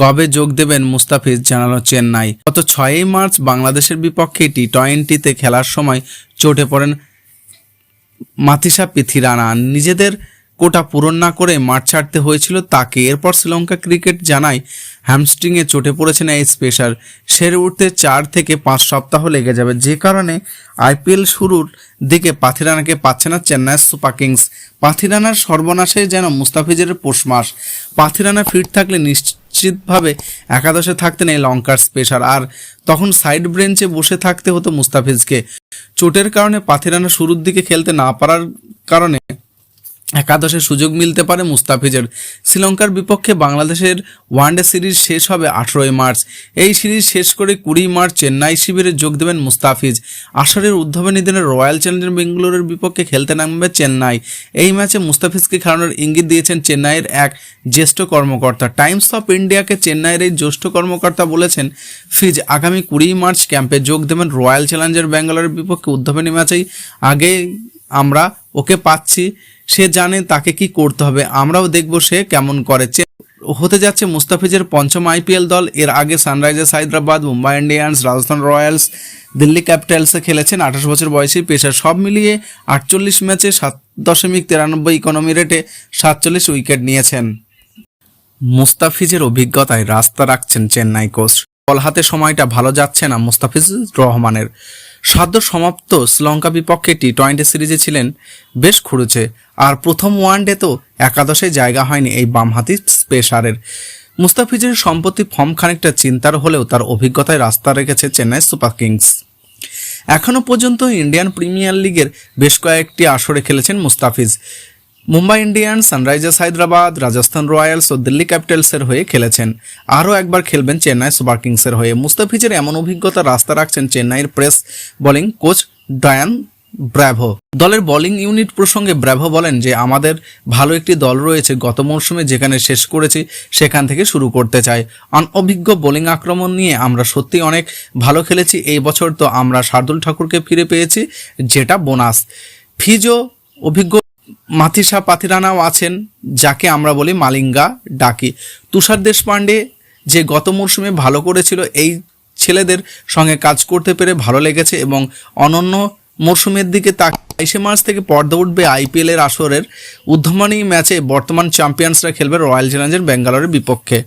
কবে যোগ দেবেন মুস্তাফিজ জানালো চেন্নাই। গত ছয়ই মার্চ বাংলাদেশের বিপক্ষে টি টোয়েন্টিতে খেলার সময় চোটে পড়েন মাথিসা পিথিরানা নিজেদের কোটা পূরণ না করে মাঠ ছাড়তে হয়েছিল তাকে। এরপর শ্রীলঙ্কা ক্রিকেট জানায়, হ্যামস্ট্রিংয়ে চোটে পড়েছেন এই স্পেশার। সেরে উঠতে চার থেকে পাঁচ সপ্তাহ লেগে যাবে। যে কারণে আইপিএল শুরুর দিকে পাথিরানাকে পাচ্ছে না চেন্নাই সুপার কিংস। পাথিরানার সর্বনাশে যেন মুস্তাফিজের পোষ মাস। পাথিরানা ফিট থাকলে নিশ্চিতভাবে একাদশে থাকতেন এই লঙ্কার স্পেশার আর তখন সাইড ব্রেঞ্চে বসে থাকতে হতো মুস্তাফিজকে। চোটের কারণে পাথিরানা শুরুর দিকে খেলতে না পারার কারণে একাদশে সুযোগ মিলতে পারে মুস্তাফিজের। শ্রীলঙ্কার বিপক্ষে বাংলাদেশের ওয়ানডে সিরিজ শেষ হবে আঠেরোই মার্চ। এই সিরিজ শেষ করে কুড়ি মার্চ চেন্নাই শিবিরে যোগ দেবেন মুস্তাফিজ। আসরের উদ্বোধনী দিনে রয়্যাল চ্যালেঞ্জার বেঙ্গালুরুর বিপক্ষে খেলতে নামবে চেন্নাই। এই ম্যাচে মুস্তাফিজকে খেলানোর ইঙ্গিত দিয়েছেন চেন্নাইয়ের এক জ্যেষ্ঠ কর্মকর্তা। টাইমস অফ ইন্ডিয়াকে চেন্নাইয়ের এই জ্যেষ্ঠ কর্মকর্তা বলেছেন, ফিজ, আগামী কুড়ি মার্চ ক্যাম্পে যোগ দেবেন রয়্যাল চ্যালেঞ্জার ব্যাঙ্গালোরের বিপক্ষে উদ্বোধনী ম্যাচেই। আগে আমরা ওকে পাচ্ছি। সে জানে তাকে কি করতে হবে। আমরাও দেখব সে কেমন করে। হতে যাচ্ছে মুস্তাফিজের পঞ্চম আইপিএল দল। এর আগে Sunrisers Hyderabad, Mumbai Indians, Rajasthan Royals, Delhi ক্যাপিটালসে খেলেছেন আঠাশ বছর বয়সী পেশার সব মিলিয়ে আটচল্লিশ ম্যাচে সাত দশমিক তিরানব্বই ইকোনমি রেটে সাতচল্লিশ উইকেট নিয়েছেন। মুস্তাফিজের অভিজ্ঞতায় রাস্তা রাখছেন চেন্নাই কোচ। বল হাতে সময়টা ভালো যাচ্ছে না মুস্তাফিজ রহমানের। সদ্য সমাপ্ত শ্রীলঙ্কা বিপক্ষে টি টোয়েন্টি সিরিজে ছিলেন বেশ খুঁড়েছে আর প্রথম ওয়ানডে তো একাদশে জায়গা হয়নি এই বামহাতি স্পেশারের। মুস্তাফিজের সম্পত্তি ফর্ম খানিকটা চিন্তার হলেও তার অভিজ্ঞতায় রাস্তা রেখেছে চেন্নাই সুপার কিংস। এখনও পর্যন্ত ইন্ডিয়ান প্রিমিয়ার লিগের বেশ কয়েকটি আসরে খেলেছেন Mustafiz. Mumbai Indians, Sunrisers Hyderabad, Rajasthan Royals ও দিল্লি ক্যাপিটালসের হয়ে খেলেছেন। আরও একবার খেলবেন চেন্নাই সুপার কিংসের হয়ে। মুস্তাফিজের এমন অভিজ্ঞতা রাস্তা রাখছেন চেন্নাইয়ের press bowling coach Dwayne Bravo. দলের বোলিং ইউনিট প্রসঙ্গে ব্র্যাভো বলেন যে, আমাদের ভালো একটি দল রয়েছে, গত মরশুমে যেখানে শেষ করেছি, সেখান থেকে শুরু করতে চাই। অনঅভিজ্ঞ বোলিং আক্রমণ নিয়ে আমরা সত্যি অনেক ভালো খেলেছি। এই বছর তো আমরা শার্দুল ঠাকুরকে ফিরে পেয়েছি, যেটা বোনাস। ফিজো অভিজ্ঞ মাথিসা পাথিরানাও আছেন, যাকে আমরা বলি মালিঙ্গা ডাকি। তুষার দেশপাণ্ডে যে গত মরশুমে ভালো করেছিল, এই ছেলেদের সঙ্গে কাজ করতে পেরে ভালো লেগেছে এবং অনন্য মরশুমের দিকে তাক বাইশে মার্চ থেকে পর্দা উঠবে আইপিএলের আসরের উদ্ধমানী ম্যাচে বর্তমান চ্যাম্পিয়ন্সরা খেলবে রয়্যাল চ্যালেঞ্জার ব্যাঙ্গালোরের বিপক্ষে।